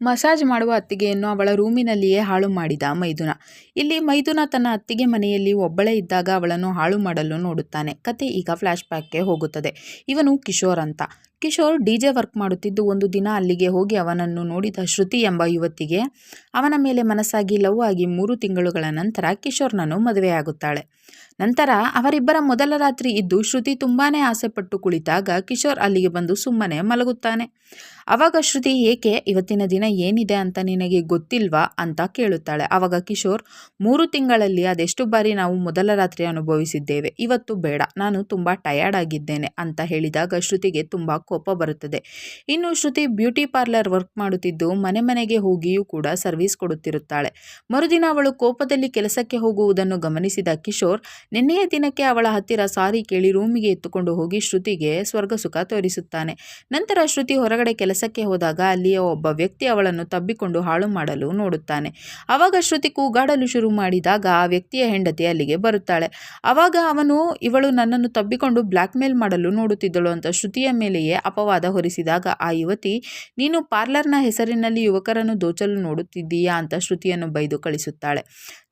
Massage ಮಾಡುವ ಅತ್ತಿಗೆಯನ್ನು ಅವಳ ರೂಮಿನಲ್ಲಿಯೇ ಹಾಳು ಮಾಡಿದ ಮೈದುನ. ಇಲ್ಲಿ ಮೈದುನ ತನ್ನ ಅತ್ತಿಗೆ ಮನೆಯಲ್ಲಿ ಒಬ್ಬಳೇ ಇದ್ದಾಗ ಅವಳನ್ನು ಹಾಳು ಮಾಡಲು ನೋಡುತ್ತಾನೆ. ಕತೆ ಈಗ ಫ್ಲ್ಯಾಶ್ ಬ್ಯಾಕ್ಗೆ ಹೋಗುತ್ತದೆ. ಇವನು ಕಿಶೋರ್ ಅಂತ. ಕಿಶೋರ್ ಡಿ ಜೆ ವರ್ಕ್ ಮಾಡುತ್ತಿದ್ದು ಒಂದು ದಿನ ಅಲ್ಲಿಗೆ ಹೋಗಿ ಅವನನ್ನು ನೋಡಿದ ಶ್ರುತಿ ಎಂಬ ಯುವತಿಗೆ ಅವನ ಮೇಲೆ ಮನಸ್ಸಾಗಿ ಲವ್ ಆಗಿ ಮೂರು ತಿಂಗಳುಗಳ ನಂತರ ಕಿಶೋರ್ನನ್ನು ಮದುವೆಯಾಗುತ್ತಾಳೆ. ನಂತರ ಅವರಿಬ್ಬರ ಮೊದಲ ರಾತ್ರಿ ಇದ್ದು ಶ್ರುತಿ ತುಂಬಾನೇ ಆಸೆಪಟ್ಟು ಕುಳಿತಾಗ ಕಿಶೋರ್ ಅಲ್ಲಿಗೆ ಬಂದು ಸುಮ್ಮನೆ ಮಲಗುತ್ತಾನೆ. ಅವಾಗ ಶ್ರುತಿ, ಏಕೆ? ಇವತ್ತಿನ ದಿನ ಏನಿದೆ ಅಂತ ನಿನಗೆ ಗೊತ್ತಿಲ್ವಾ? ಅಂತ ಕೇಳುತ್ತಾಳೆ. ಅವಾಗ ಕಿಶೋರ್, ಮೂರು ತಿಂಗಳಲ್ಲಿ ಅದೆಷ್ಟು ಬಾರಿ ನಾವು ಮೊದಲ ರಾತ್ರಿ ಅನುಭವಿಸಿದ್ದೇವೆ? ಇವತ್ತು ಬೇಡ, ನಾನು ತುಂಬ ಟಯರ್ಡ್ ಆಗಿದ್ದೇನೆ ಅಂತ ಹೇಳಿದಾಗ ಶ್ರುತಿಗೆ ತುಂಬ ಕೋಪ ಬರುತ್ತದೆ. ಇನ್ನು ಶ್ರುತಿ ಬ್ಯೂಟಿ ಪಾರ್ಲರ್ ವರ್ಕ್ ಮಾಡುತ್ತಿದ್ದು ಮನೆ ಮನೆಗೆ ಹೋಗಿಯೂ ಕೂಡ ಸರ್ವಿಸ್ ಕೊಡುತ್ತಿರುತ್ತಾಳೆ. ಮರುದಿನ ಅವಳು ಕೋಪದಲ್ಲಿ ಕೆಲಸಕ್ಕೆ ಹೋಗುವುದನ್ನು ಗಮನಿಸಿದ ಕಿಶೋರ್ ನಿನ್ನೆಯ ದಿನಕ್ಕೆ ಅವಳ ಹತ್ತಿರ ಸಾರಿ ಕೇಳಿ ರೂಮಿಗೆ ಎತ್ತುಕೊಂಡು ಹೋಗಿ ಶ್ರುತಿಗೆ ಸ್ವರ್ಗ ಸುಖ ತೋರಿಸುತ್ತಾನೆ. ನಂತರ ಶ್ರುತಿ ಹೊರಗಡೆ ಕೆಲಸಕ್ಕೆ ಹೋದಾಗ ಅಲ್ಲಿಯ ಒಬ್ಬ ವ್ಯಕ್ತಿ ಅವಳನ್ನು ತಬ್ಬಿಕೊಂಡು ಹಾಳು ಮಾಡಲು ನೋಡುತ್ತಾನೆ. ಅವಾಗ ಶ್ರುತಿ ಕೂಗಾಡಲು ಶುರು ಮಾಡಿದಾಗ ಆ ವ್ಯಕ್ತಿಯ ಹೆಂಡತಿ ಅಲ್ಲಿಗೆ ಬರುತ್ತಾಳೆ. ಅವಾಗ ಅವನು, ಇವಳು ನನ್ನನ್ನು ತಬ್ಬಿಕೊಂಡು ಬ್ಲ್ಯಾಕ್ ಮೇಲ್ ಮಾಡಲು ನೋಡುತ್ತಿದ್ದಳು ಅಂತ ಶ್ರುತಿಯ ಮೇಲೆಯೇ ಅಪವಾದ ಹೊರಿಸಿದಾಗ, ಆ ಯುವತಿ, ನೀನು ಪಾರ್ಲರ್ನ ಹೆಸರಿನಲ್ಲಿ ಯುವಕರನ್ನು ದೋಚಲು ನೋಡುತ್ತಿದ್ದೀಯಾ? ಅಂತ ಶ್ರುತಿಯನ್ನು ಬೈದು ಕಳಿಸುತ್ತಾಳೆ.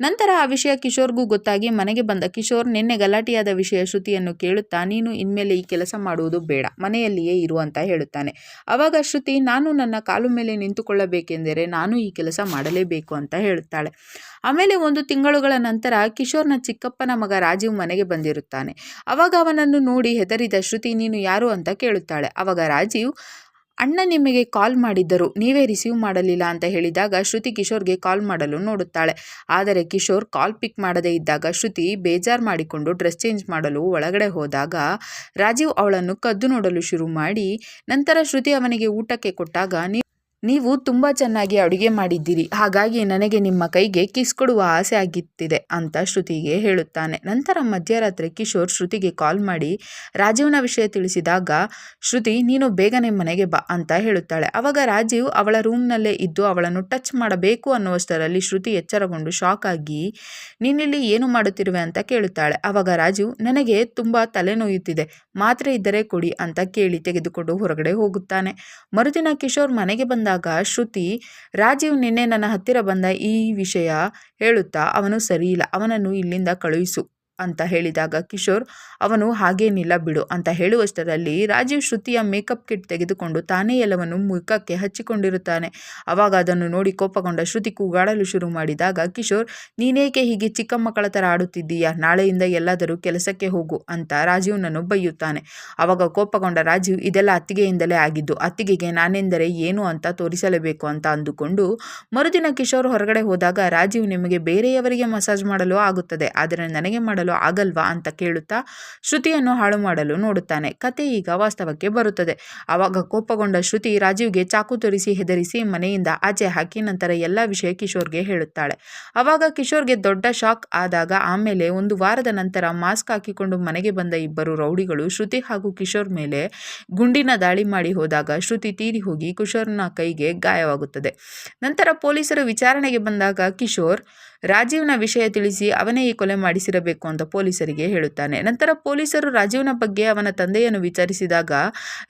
ನಂತರ ಆ ವಿಷಯ ಕಿಶೋರ್ಗೂ ಗೊತ್ತಾಗಿ ಮನೆಗೆ ಬಂದ ಕಿಶೋರ್ ನಿನ್ನೆ ಗಲಾಟೆಯಾದ ವಿಷಯ ಶ್ರುತಿಯನ್ನು ಕೇಳುತ್ತಾ, ನೀನು ಇನ್ಮೇಲೆ ಈ ಕೆಲಸ ಮಾಡುವುದು ಬೇಡ, ಮನೆಯಲ್ಲಿಯೇ ಇರು ಅಂತ ಹೇಳುತ್ತಾನೆ. ಅವಾಗ ಶ್ರುತಿ, ನಾನು ನನ್ನ ಕಾಲು ಮೇಲೆ ನಿಂತುಕೊಳ್ಳಬೇಕೆಂದರೆ ನಾನು ಈ ಕೆಲಸ ಮಾಡಲೇಬೇಕು ಅಂತ ಹೇಳುತ್ತಾಳೆ. ಆಮೇಲೆ ಒಂದು ತಿಂಗಳುಗಳ ನಂತರ ಕಿಶೋರ್ನ ಚಿಕ್ಕಪ್ಪನ ಮಗ ರಾಜೀವ್ ಮನೆಗೆ ಬಂದಿರುತ್ತಾನೆ. ಅವಾಗ ಅವನನ್ನು ನೋಡಿ ಹೆದರಿದ ಶ್ರುತಿ, ನೀನು ಯಾರು? ಅಂತ ಕೇಳುತ್ತಾಳೆ. ಅವಾಗ ರಾಜೀವ್ ಅಣ್ಣ ನಿಮಗೆ ಕಾಲ್ ಮಾಡಿದ್ದರು ನೀವೇ ರಿಸೀವ್ ಮಾಡಲಿಲ್ಲ ಅಂತ ಹೇಳಿದಾಗ ಶ್ರುತಿ ಕಿಶೋರ್ಗೆ ಕಾಲ್ ಮಾಡಲು ನೋಡುತ್ತಾಳೆ. ಆದರೆ ಕಿಶೋರ್ ಕಾಲ್ ಪಿಕ್ ಮಾಡದೇ ಇದ್ದಾಗ ಶ್ರುತಿ ಬೇಜಾರು ಮಾಡಿಕೊಂಡು ಡ್ರೆಸ್ ಚೇಂಜ್ ಮಾಡಲು ಒಳಗಡೆ ಹೋದಾಗ ರಾಜೀವ್ ಅವಳನ್ನು ಕದ್ದು ನೋಡಲು ಶುರು ಮಾಡಿ, ನಂತರ ಶ್ರುತಿ ಅವನಿಗೆ ಊಟಕ್ಕೆ ಕೊಟ್ಟಾಗ ನೀವು ತುಂಬ ಚೆನ್ನಾಗಿ ಅಡುಗೆ ಮಾಡಿದ್ದೀರಿ, ಹಾಗಾಗಿ ನನಗೆ ನಿಮ್ಮ ಕೈಗೆ ಕಿಸ್ ಕೊಡುವ ಆಸೆ ಆಗಿತ್ತಿದೆ ಅಂತ ಶ್ರುತಿಗೆ ಹೇಳುತ್ತಾನೆ. ನಂತರ ಮಧ್ಯರಾತ್ರಿ ಕಿಶೋರ್ ಶ್ರುತಿಗೆ ಕಾಲ್ ಮಾಡಿ, ರಾಜೀವ್ನ ವಿಷಯ ತಿಳಿಸಿದಾಗ ಶ್ರುತಿ, ನೀನು ಬೇಗನೆ ಮನೆಗೆ ಬಾ ಅಂತ ಹೇಳುತ್ತಾಳೆ. ಅವಾಗ ರಾಜೀವ್ ಅವಳ ರೂಮ್ನಲ್ಲೇ ಇದ್ದು ಅವಳನ್ನು ಟಚ್ ಮಾಡಬೇಕು ಅನ್ನುವಷ್ಟರಲ್ಲಿ ಶ್ರುತಿ ಎಚ್ಚರಗೊಂಡು ಶಾಕ್ ಆಗಿ, ನೀನಿಲ್ಲಿ ಏನು ಮಾಡುತ್ತಿರುವೆ ಅಂತ ಕೇಳುತ್ತಾಳೆ. ಅವಾಗ ರಾಜೀವ್, ನನಗೆ ತುಂಬ ತಲೆನೋಯುತ್ತಿದೆ. ಮಾತ್ರೆ ಇದ್ದರೆ ಕೊಡಿ ಅಂತ ಕೇಳಿ ತೆಗೆದುಕೊಂಡು ಹೊರಗಡೆ ಹೋಗುತ್ತಾನೆ. ಮರುದಿನ ಕಿಶೋರ್ ಮನೆಗೆ ಬಂದ ಬಂದಾಗ ಶ್ರುತಿ, ರಾಜೀವ್ ನಿನ್ನೆ ನನ್ನ ಹತ್ತಿರ ಬಂದ ಈ ವಿಷಯ ಹೇಳುತ್ತಾ ಅವನು ಸರಿಯಿಲ್ಲ ಅವನನ್ನು ಇಲ್ಲಿಂದ ಕಳುಹಿಸು. ಅಂತ ಹೇಳಿದಾಗ ಕಿಶೋರ್, ಅವನು ಹಾಗೇನಿಲ್ಲ ಬಿಡು ಅಂತ ಹೇಳುವಷ್ಟರಲ್ಲಿ ರಾಜೀವ್ ಶ್ರುತಿಯ ಮೇಕಪ್ ಕಿಟ್ ತೆಗೆದುಕೊಂಡು ತಾನೇ ಎಲ್ಲವನ್ನು ಮುಖಕ್ಕೆ ಹಚ್ಚಿಕೊಂಡಿರುತ್ತಾನೆ. ಅವಾಗ ಅದನ್ನು ನೋಡಿ ಕೋಪಗೊಂಡ ಶ್ರುತಿ ಕೂಗಾಡಲು ಶುರು ಮಾಡಿದಾಗ, ಕಿಶೋರ್, ನೀನೇಕೆ ಹೀಗೆ ಚಿಕ್ಕ ಮಕ್ಕಳ ಥರ ಆಡುತ್ತಿದ್ದೀಯಾ? ನಾಳೆಯಿಂದ ಎಲ್ಲಾದರೂ ಕೆಲಸಕ್ಕೆ ಹೋಗು ಅಂತ ರಾಜೀವ್ನನ್ನು ಬೈಯುತ್ತಾನೆ. ಅವಾಗ ಕೋಪಗೊಂಡ ರಾಜೀವ್, ಇದೆಲ್ಲ ಅತ್ತಿಗೆಯಿಂದಲೇ ಆಗಿದ್ದು, ಅತ್ತಿಗೆಗೆ ನಾನೆಂದರೆ ಏನು ಅಂತ ತೋರಿಸಲೇಬೇಕು ಅಂತ ಅಂದುಕೊಂಡು ಮರುದಿನ ಕಿಶೋರ್ ಹೊರಗಡೆ ಹೋದಾಗ ರಾಜೀವ್ ನಿಮಗೆ ಬೇರೆಯವರಿಗೆ ಮಸಾಜ್ ಮಾಡಲು ಆಗುತ್ತದೆ, ಆದರೆ ನನಗೆ ಮಾಡಲು ಆಗಲ್ವಾ ಅಂತ ಕೇಳುತ್ತಾ ಶ್ರುತಿಯನ್ನು ಹಾಳು ಮಾಡಲು ನೋಡುತ್ತಾನೆ. ಕತೆ ಈಗ ವಾಸ್ತವಕ್ಕೆ ಬರುತ್ತದೆ. ಆವಾಗ ಕೋಪಗೊಂಡ ಶ್ರುತಿ ರಾಜೀವ್ಗೆ ಚಾಕು ತೋರಿಸಿ ಹೆದರಿಸಿ ಮನೆಯಿಂದ ಆಚೆ ಹಾಕಿ ನಂತರ ಎಲ್ಲ ವಿಷಯ ಕಿಶೋರ್ಗೆ ಹೇಳುತ್ತಾಳೆ. ಅವಾಗ ಕಿಶೋರ್ಗೆ ದೊಡ್ಡ ಶಾಕ್ ಆದಾಗ ಆಮೇಲೆ ಒಂದು ವಾರದ ನಂತರ ಮಾಸ್ಕ್ ಹಾಕಿಕೊಂಡು ಮನೆಗೆ ಬಂದ ಇಬ್ಬರು ರೌಡಿಗಳು ಶ್ರುತಿ ಹಾಗೂ ಕಿಶೋರ್ ಮೇಲೆ ಗುಂಡಿನ ದಾಳಿ ಮಾಡಿ ಹೋದಾಗ ಶ್ರುತಿ ತೀರಿ ಹೋಗಿ ಕಿಶೋರ್ನ ಕೈಗೆ ಗಾಯವಾಗುತ್ತದೆ. ನಂತರ ಪೊಲೀಸರು ವಿಚಾರಣೆಗೆ ಬಂದಾಗ ಕಿಶೋರ್ ರಾಜೀವ್ನ ವಿಷಯ ತಿಳಿಸಿ ಅವನೇ ಈ ಕೊಲೆ ಮಾಡಿಸಿರಬೇಕು ಪೊಲೀಸರಿಗೆ ಹೇಳುತ್ತಾನೆ. ನಂತರ ಪೊಲೀಸರು ರಾಜೀವ್ನ ಬಗ್ಗೆ ಅವನ ತಂದೆಯನ್ನು ವಿಚಾರಿಸಿದಾಗ,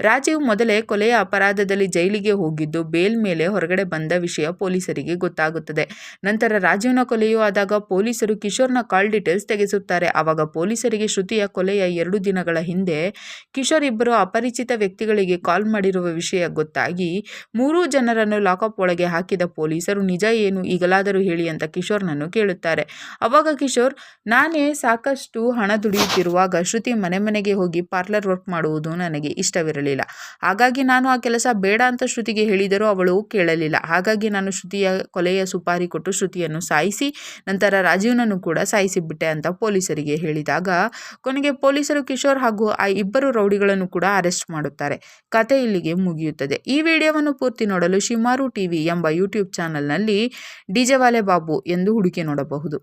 ರಾಜೀವ್ ಮೊದಲೇ ಕೊಲೆಯ ಅಪರಾಧದಲ್ಲಿ ಜೈಲಿಗೆ ಹೋಗಿದ್ದು, ಬೇಲ್ ಮೇಲೆ ಹೊರಗಡೆ ಬಂದ ವಿಷಯ ಪೊಲೀಸರಿಗೆ ಗೊತ್ತಾಗುತ್ತದೆ. ನಂತರ ರಾಜೀವ್ನ ಕೊಲೆಯೂ ಆದಾಗ ಪೊಲೀಸರು ಕಿಶೋರ್ನ ಕಾಲ್ ಡೀಟೇಲ್ಸ್ ತೆಗೆಸುತ್ತಾರೆ. ಆವಾಗ ಪೊಲೀಸರಿಗೆ ಶ್ರುತಿಯ ಕೊಲೆಯ ಎರಡು ದಿನಗಳ ಹಿಂದೆ ಕಿಶೋರ್ ಇಬ್ಬರು ಅಪರಿಚಿತ ವ್ಯಕ್ತಿಗಳಿಗೆ ಕಾಲ್ ಮಾಡಿರುವ ವಿಷಯ ಗೊತ್ತಾಗಿ, ಮೂರೂ ಜನರನ್ನು ಲಾಕಪ್ ಒಳಗೆ ಹಾಕಿದ ಪೊಲೀಸರು, ನಿಜ ಏನು? ಈಗಲಾದರೂ ಹೇಳಿ ಅಂತ ಕಿಶೋರ್ನನ್ನು ಕೇಳುತ್ತಾರೆ. ಅವಾಗ ಕಿಶೋರ್, ನಾನೇ ಸಾಕಷ್ಟು ಹಣ ದುಡಿಯುತ್ತಿರುವಾಗ ಶ್ರುತಿ ಮನೆ ಮನೆಗೆ ಹೋಗಿ ಪಾರ್ಲರ್ ವರ್ಕ್ ಮಾಡುವುದು ನನಗೆ ಇಷ್ಟವಿರಲಿಲ್ಲ. ಹಾಗಾಗಿ ನಾನು ಆ ಕೆಲಸ ಬೇಡ ಅಂತ ಶ್ರುತಿಗೆ ಹೇಳಿದರೂ ಅವಳು ಕೇಳಲಿಲ್ಲ. ಹಾಗಾಗಿ ನಾನು ಶ್ರುತಿಯ ಕೊಲೆಯ ಸುಪಾರಿ ಕೊಟ್ಟು ಶ್ರುತಿಯನ್ನು ಸಾಯಿಸಿ, ನಂತರ ರಾಜೀವ್ನನ್ನು ಕೂಡ ಸಾಯಿಸಿಬಿಟ್ಟೆ ಅಂತ ಪೊಲೀಸರಿಗೆ ಹೇಳಿದಾಗ, ಕೊನೆಗೆ ಪೊಲೀಸರು ಕಿಶೋರ್ ಹಾಗೂ ಆ ಇಬ್ಬರು ರೌಡಿಗಳನ್ನು ಕೂಡ ಅರೆಸ್ಟ್ ಮಾಡುತ್ತಾರೆ. ಕತೆ ಇಲ್ಲಿಗೆ ಮುಗಿಯುತ್ತದೆ. ಈ ವಿಡಿಯೋವನ್ನು ಪೂರ್ತಿ ನೋಡಲು ಶಿಮಾರು ಟಿವಿ ಎಂಬ ಯೂಟ್ಯೂಬ್ ಚಾನಲ್ನಲ್ಲಿ ಡಿಜೆವಾಲೆ ಬಾಬು ಎಂದು ಹುಡುಕಿ ನೋಡಬಹುದು.